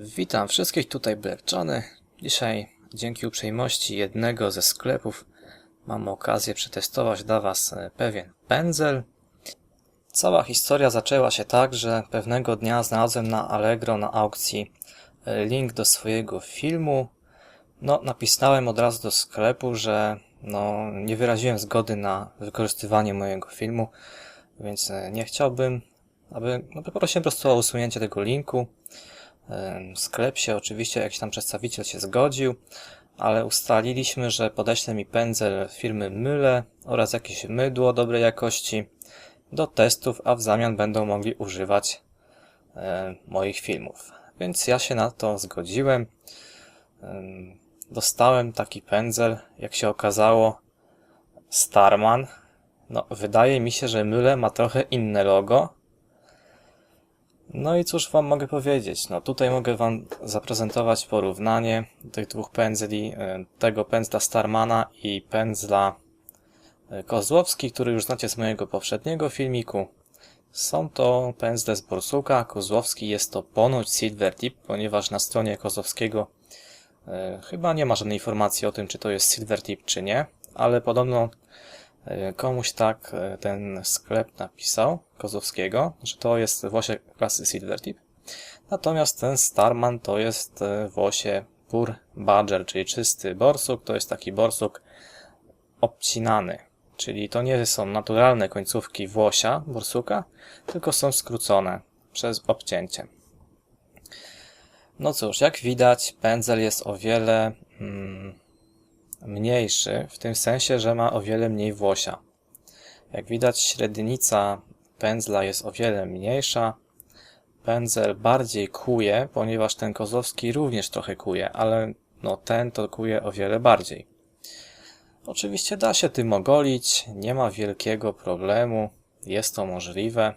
Witam wszystkich, tutaj Johnny. Dzisiaj dzięki uprzejmości jednego ze sklepów mam okazję przetestować dla Was e, pewien pędzel. Cała historia zaczęła się tak, że pewnego dnia znalazłem na Allegro na aukcji e, link do swojego filmu. No, napisałem od razu do sklepu, że no, nie wyraziłem zgody na wykorzystywanie mojego filmu, więc e, nie chciałbym, aby, no, poprosiłem po prostu o usunięcie tego linku. Sklep się oczywiście, jakiś tam przedstawiciel się zgodził, ale ustaliliśmy, że podeśle mi pędzel firmy Myle oraz jakieś mydło dobrej jakości do testów, a w zamian będą mogli używać moich filmów. Więc ja się na to zgodziłem. Em, Dostałem taki pędzel, jak się okazało, Starman. No, wydaje mi się, że Myle ma trochę inne logo, no i cóż wam mogę powiedzieć? No tutaj mogę wam zaprezentować porównanie tych dwóch pędzli, e, tego pędzla Starmana i pędzla e, Kozłowski, który już znacie z mojego poprzedniego filmiku. Są to pędzle z Borsuka, Kozłowski jest to ponoć Silver Tip, ponieważ na stronie Kozłowskiego e, chyba nie ma żadnej informacji o tym, czy to jest Silver Tip, czy nie, ale podobno Komuś tak e, ten sklep napisał, Kozłowskiego, że to jest Włosie klasy Silvertip. Natomiast ten Starman to jest e, Włosie Pur Badger, czyli czysty borsuk. To jest taki borsuk obcinany. Czyli to nie są naturalne końcówki Włosia, borsuka, tylko są skrócone przez obcięcie. No cóż, jak widać, pędzel jest o wiele mm, mniejszy, w tym sensie, że ma o wiele mniej włosia. Jak widać, średnica pędzla jest o wiele mniejsza. Pędzel bardziej kuje, ponieważ ten kozowski również trochę kuje, ale no ten to kuje o wiele bardziej. Oczywiście da się tym ogolić, nie ma wielkiego problemu, jest to możliwe.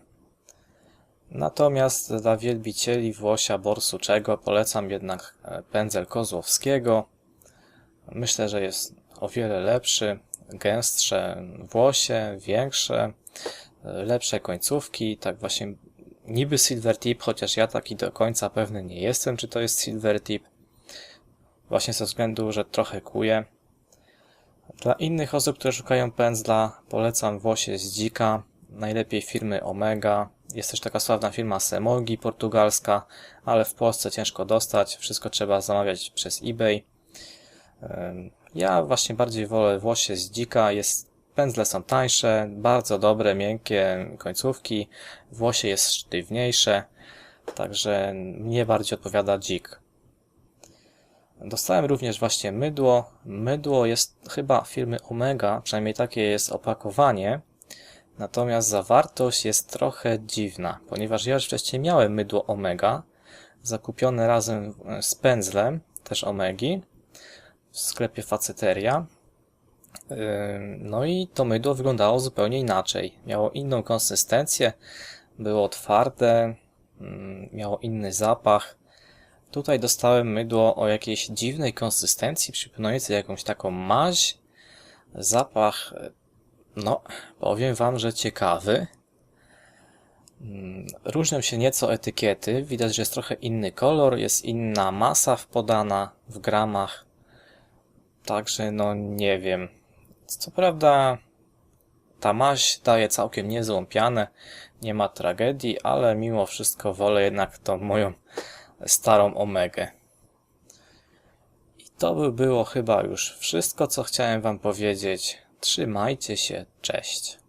Natomiast dla wielbicieli włosia borsuczego polecam jednak e, pędzel kozłowskiego. Myślę, że jest o wiele lepszy, gęstsze włosie, większe, lepsze końcówki, tak właśnie niby silver tip, chociaż ja taki do końca pewny nie jestem, czy to jest silver tip. Właśnie ze względu, że trochę kuje. Dla innych osób, które szukają pędzla, polecam włosie z dzika, najlepiej firmy Omega. Jest też taka sławna firma Semogi portugalska, ale w Polsce ciężko dostać, wszystko trzeba zamawiać przez eBay. Ja właśnie bardziej wolę włosie z dzika, jest, pędzle są tańsze, bardzo dobre, miękkie końcówki, włosie jest sztywniejsze, także mnie bardziej odpowiada dzik. Dostałem również właśnie mydło. Mydło jest chyba firmy Omega, przynajmniej takie jest opakowanie. Natomiast zawartość jest trochę dziwna, ponieważ ja już wcześniej miałem mydło Omega, zakupione razem z pędzlem, też Omegi w sklepie Faceteria. No i to mydło wyglądało zupełnie inaczej. Miało inną konsystencję, było twarde, miało inny zapach. Tutaj dostałem mydło o jakiejś dziwnej konsystencji, przypominającej jakąś taką maź. Zapach, no, powiem wam, że ciekawy. Różnią się nieco etykiety. Widać, że jest trochę inny kolor, jest inna masa wpodana w gramach. Także no nie wiem. Co prawda ta maź daje całkiem niezłą pianę, nie ma tragedii, ale mimo wszystko wolę jednak tą moją starą omegę. I to by było chyba już wszystko, co chciałem wam powiedzieć. Trzymajcie się, cześć.